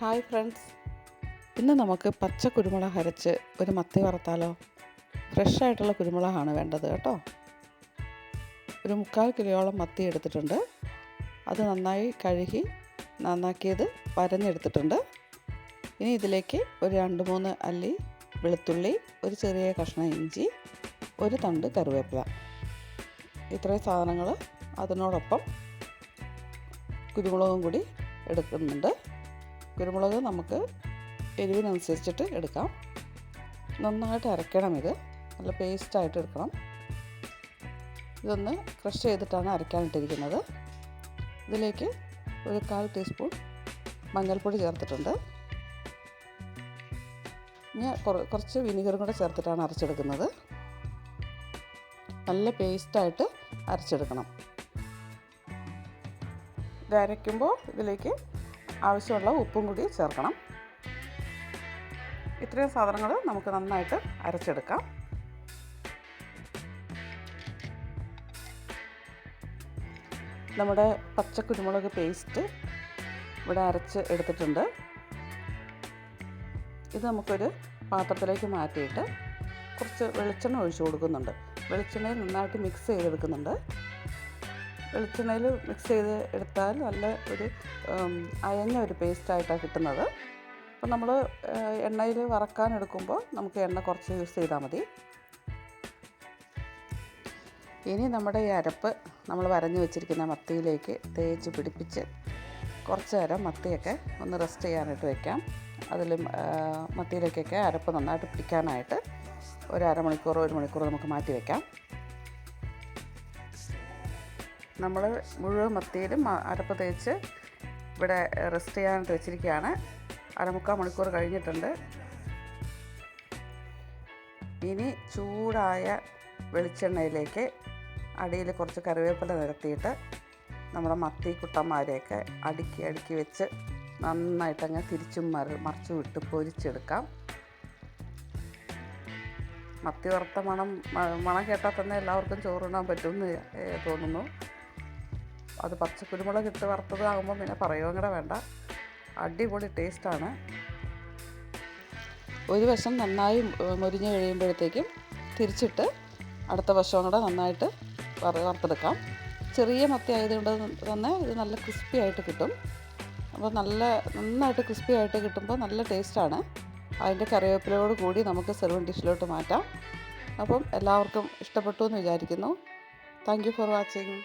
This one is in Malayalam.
Hi friends. ഇന്ന് നമുക്ക് പച്ച കുരുമുളക് അരച്ച് ഒരു മത്തി വറുത്താലോ? ഫ്രഷ് ആയിട്ടുള്ള കുരുമുളകാണ് വേണ്ടത് കേട്ടോ. ഒരു മുക്കാൽ കിലോയോളം മത്തി എടുത്തിട്ടുണ്ട്. അത് നന്നായി കഴുകി നന്നാക്കിയത് വരഞ്ഞെടുത്തിട്ടുണ്ട് ഇനി ഇതിലേക്ക് ഒരു രണ്ട് മൂന്ന് അല്ലി വെളുത്തുള്ളി ഒരു ചെറിയ കഷ്ണം ഇഞ്ചി ഒരു തണ്ട് കറിവേപ്പില. ഇത്രയും സാധനങ്ങൾ അതിനോടൊപ്പം കുരുമുളകും കൂടി എടുക്കുന്നുണ്ട്. കുരുമുളക് നമുക്ക് എരിവിനനുസരിച്ചിട്ട് എടുക്കാം. നന്നായിട്ട് അരയ്ക്കണം ഇത്. നല്ല പേസ്റ്റായിട്ട് എടുക്കണം. ഇതൊന്ന് ക്രഷ് ചെയ്തിട്ടാണ് അരയ്ക്കാനിട്ടിരിക്കുന്നത് ഇതിലേക്ക് ഒരു കാൽ ടീസ്പൂൺ മഞ്ഞൾപ്പൊടി ചേർത്തിട്ടുണ്ട്. ഇനി കുറച്ച് വിനീഗറും കൂടെ ചേർത്തിട്ടാണ് അരച്ചെടുക്കുന്നത്. നല്ല പേസ്റ്റായിട്ട് അരച്ചെടുക്കണം. ഇത് അരയ്ക്കുമ്പോൾ ഇതിലേക്ക് ആവശ്യമുള്ള ഉപ്പും കൂടി ചേർക്കണം. ഇത്രയും സാധനങ്ങൾ നമുക്ക് നന്നായിട്ട് അരച്ചെടുക്കാം. നമ്മുടെ പച്ച കുരുമുളക് പേസ്റ്റ് ഇവിടെ അരച്ച് എടുത്തിട്ടുണ്ട്. ഇത് നമുക്കൊരു പാത്രത്തിലേക്ക് മാറ്റിയിട്ട് കുറച്ച് വെളിച്ചെണ്ണ ഒഴിച്ചു കൊടുക്കുന്നുണ്ട്. വെളിച്ചെണ്ണയിൽ നന്നായിട്ട് മിക്സ് ചെയ്തെടുക്കുന്നുണ്ട്. വെളിച്ചെണ്ണയിൽ മിക്സ് ചെയ്ത് എടുത്താൽ നല്ല ഒരു അയഞ്ഞ ഒരു പേസ്റ്റായിട്ടാണ് കിട്ടുന്നത്. അപ്പോൾ നമ്മൾ എണ്ണയിൽ വറക്കാൻ എടുക്കുമ്പോൾ നമുക്ക് എണ്ണ കുറച്ച് യൂസ് ചെയ്താൽ മതി. ഇനി നമ്മുടെ ഈ അരപ്പ് നമ്മൾ വരഞ്ഞു വെച്ചിരിക്കുന്ന മത്തിയിലേക്ക് തേച്ച് പിടിപ്പിച്ച് കുറച്ച് നേരം മത്തിയൊക്കെ ഒന്ന് റെസ്റ്റ് ചെയ്യാനായിട്ട് വയ്ക്കാം അതിൽ മത്തിയിലേക്കൊക്കെ അരപ്പ് നന്നായിട്ട് പിടിക്കാനായിട്ട് ഒരു അരമണിക്കൂറോ ഒരു മണിക്കൂറോ നമുക്ക് മാറ്റി വയ്ക്കാം നമ്മൾ മുഴുവൻ മത്തിയിലും അരപ്പ് തേച്ച് ഇവിടെ റെസ്റ്റ് ചെയ്യാനായിട്ട് വെച്ചിരിക്കുകയാണ്. അരമുക്കാൽ മണിക്കൂർ കഴിഞ്ഞിട്ടുണ്ട്. ഇനി ചൂടായ വെളിച്ചെണ്ണയിലേക്ക് അടിയിൽ കുറച്ച് കറിവേപ്പില നിരത്തിയിട്ട് നമ്മുടെ മത്തി കുട്ടന്മാരെയൊക്കെ അടുക്കി അടുക്കി വെച്ച് നന്നായിട്ട് നന്നായിട്ടങ്ങ് തിരിച്ചും മറി മറിച്ചും ഇട്ട് പൊരിച്ചെടുക്കാം. മത്തി വറുത്ത മണം മണം കേട്ടാൽ തന്നെ എല്ലാവർക്കും ചോറുണ്ണാൻ പറ്റുമെന്ന് തോന്നുന്നു. അത് പച്ചക്കുരുമുളക് ഇട്ട് വറുത്തതാകുമ്പോൾ പിന്നെ പറയുകയും കൂടെ വേണ്ട. അടിപൊളി ടേസ്റ്റാണ്. ഒരു വശം നന്നായി മുരിഞ്ഞ് കഴിയുമ്പോഴത്തേക്കും തിരിച്ചിട്ട് അടുത്ത വശവും കൂടെ നന്നായിട്ട് വറുത്തെടുക്കാം. ചെറിയ മത്തി ആയതുകൊണ്ട് തന്നെ ഇത് നല്ല ക്രിസ്പി ആയിട്ട് കിട്ടും. അപ്പോൾ നല്ല നന്നായിട്ട് ക്രിസ്പി ആയിട്ട് കിട്ടുമ്പോൾ നല്ല ടേസ്റ്റാണ്. അതിന്റെ കറിവേപ്പിലയോട് കൂടി നമുക്ക് സെർവൻ ഡിഷിലോട്ട് മാറ്റാം. അപ്പം എല്ലാവർക്കും ഇഷ്ടപ്പെട്ടു എന്ന് വിചാരിക്കുന്നു. Thank you for watching.